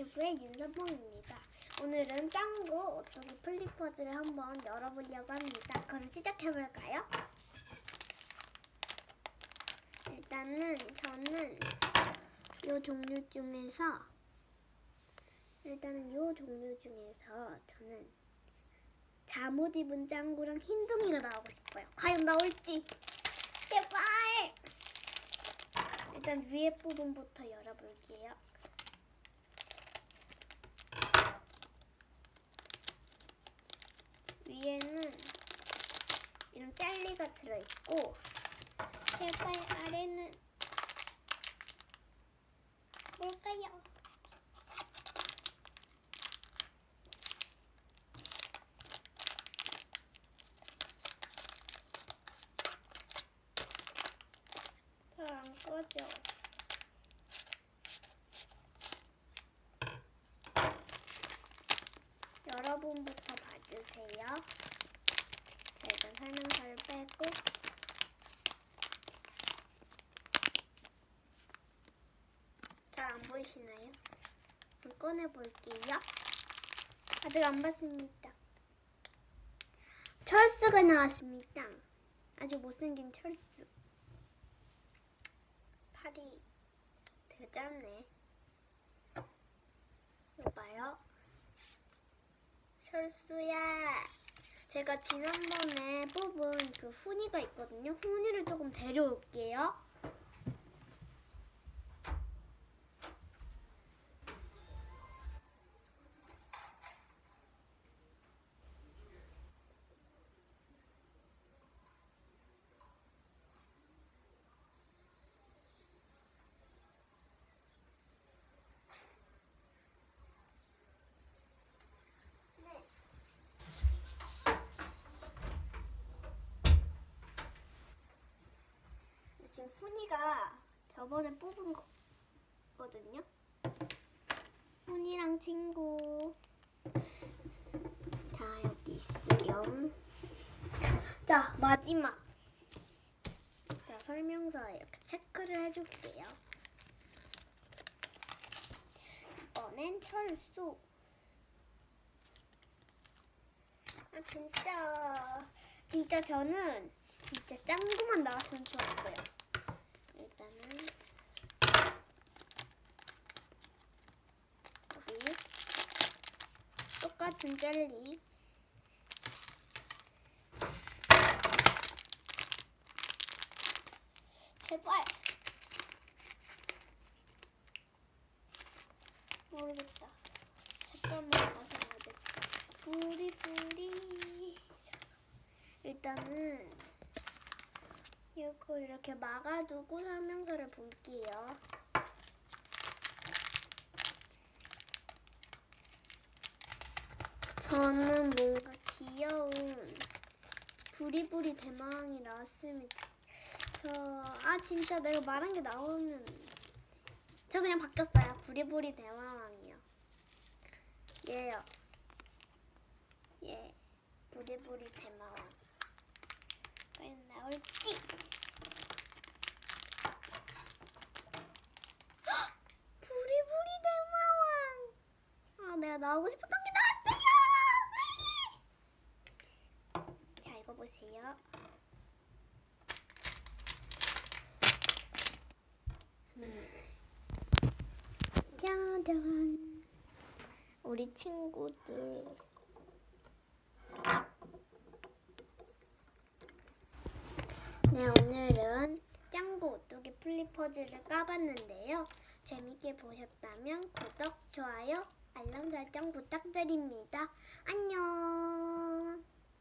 유튜브의 윤서봉입니다. 오늘은 짱구 어떻게 플리퍼즈를 한번 열어보려고 합니다. 그럼 시작해볼까요? 일단은 저는 이 종류 중에서 일단은 이 종류 중에서 저는 잠옷 입은 짱구랑 흰둥이가 나오고 싶어요. 과연 나올지 제발. 일단 위에 부분부터 열어볼게요. 위에는 젤리가 들어있고 제발 아래는 뭘까요? 잘안 꺼져. 여러분부터 봐주세요. 자, 일단 설명서를 빼고 잘 안 보이시나요? 꺼내볼게요. 아직 안 봤습니다. 철수가 나왔습니다. 아주 못생긴 철수. 팔이 되게 짧네. 봐요. 철수야. 제가 지난번에 뽑은 그 훈이가 있거든요. 훈이를 조금 데려올게요. 지금 훈이가 저번에 뽑은 거거든요. 훈이랑 친구. 자, 여기 있으렴. 자, 마지막. 자, 설명서에 이렇게 체크를 해줄게요. 이번엔 철수. 아, 진짜, 진짜 저는 진짜 짱구만 나왔으면 좋았어요. 일단은 여기 똑 같은 젤리 제발 모르겠다. 색깔만 봐서 모르겠다. 부리부리 일단은 이걸 이렇게 막아두고 설명서를 볼게요. 저는 뭔가 귀여운 부리부리 대망이 나왔으면 저 아 진짜 내가 말한 게 나오면 저 그냥 바뀌었어요. 부리부리 대마왕이요. 얘요. 예. 부리부리 대마왕. 과연 나올지. 헉! 부리부리 대마왕. 아 내가 나오고 싶었던 게 나왔어요. 자 이거 보세요. 음. 짜잔. 우리 친구들. 네, 오늘은 짱구 오뚜기 플리퍼즈를 까봤는데요. 재밌게 보셨다면 구독, 좋아요, 알람 설정 부탁드립니다. 안녕.